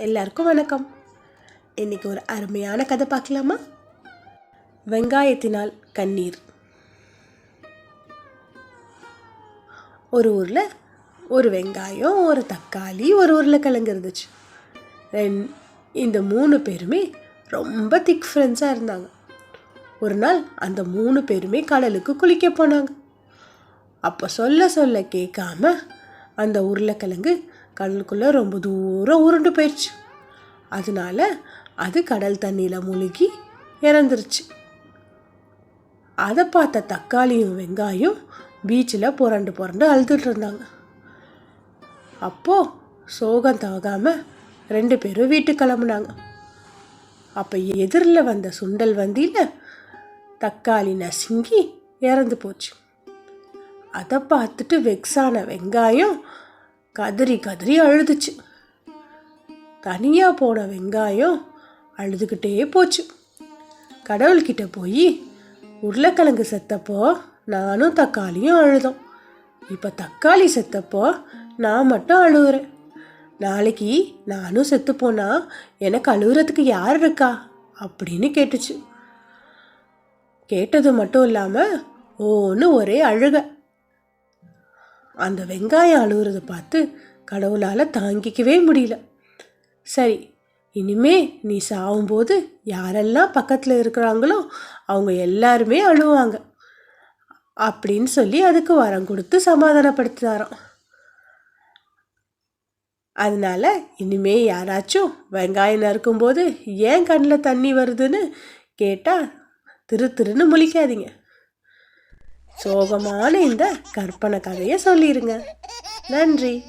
எல்லாருக்கும் வணக்கம். இன்னைக்கு ஒரு அருமையான கதை பார்க்கலாமா? வெங்காயத்தினால் கண்ணீர். ஒரு ஊரில் ஒரு வெங்காயம் ஒரு தக்காளி ஒரு உருளைக்கிழங்கு இருந்துச்சு. ரெண் இந்த மூணு பேருமே ரொம்ப திக் ஃப்ரெண்ட்ஸாக இருந்தாங்க. ஒரு நாள் அந்த மூணு பேருமே கடலுக்கு குளிக்க போனாங்க. அப்போ சொல்ல சொல்ல கேட்காம அந்த உருளைக்கிழங்கு கடலுக்குள்ளே ரொம்ப தூரம் உருண்டு போயிடுச்சு அதனால அது கடல் தண்ணியில் முழுகி இறந்துருச்சு. அதை பார்த்த தக்காளியும் வெங்காயம் பீச்சில் புரண்டு புரண்டு அழுதுட்டு இருந்தாங்க. அப்போது சோகம் தாகாமல் ரெண்டு பேரும் வீட்டுக்கு கிளம்புனாங்க. அப்போ எதிரில் வந்த சுண்டல் வந்தியில் தக்காளி நசுங்கி இறந்து போச்சு. அதை பார்த்துட்டு வெக்ஸான வெங்காயம் கதறி கதறி அழுதுச்சு. தனியாக போன வெங்காயம் அழுதுகிட்டே போச்சு. கடவுள்கிட்ட போய் உருளைக்கிழங்கு செத்தப்போ நானும் தக்காளியும் அழுதோம். இப்போ தக்காளி செத்தப்போ நான் மட்டும் அழுகுறேன் நாளைக்கு நானும் செத்து போனா எனக்கு அழுகுறதுக்கு யார் இருக்கா? அப்படின்னு கேட்டுச்சு. கேட்டது மட்டும் இல்லாமல் ஓன்னு ஒரே அழுகை. அந்த வெங்காயம் அழுகுறத பார்த்து கடவுளால் தாங்கிக்கவே முடியல. சரி இனிமே நீ சாகும்போது யாரெல்லாம் பக்கத்தில் இருக்கிறாங்களோ அவங்க எல்லாருமே அழுவாங்க. அப்படின்னு சொல்லி அதுக்கு வரம் கொடுத்து சமாதானப்படுத்தினாராம். அதனால இனிமே யாராச்சும் வெங்காயம் நறுக்கும்போது ஏன் கண்ணில் தண்ணி வருதுன்னு கேட்டால் திரு திருன்னு முழிக்காதீங்க. சோகமான இந்த கற்பனை கதையை சொல்லிடுங்க நன்றி.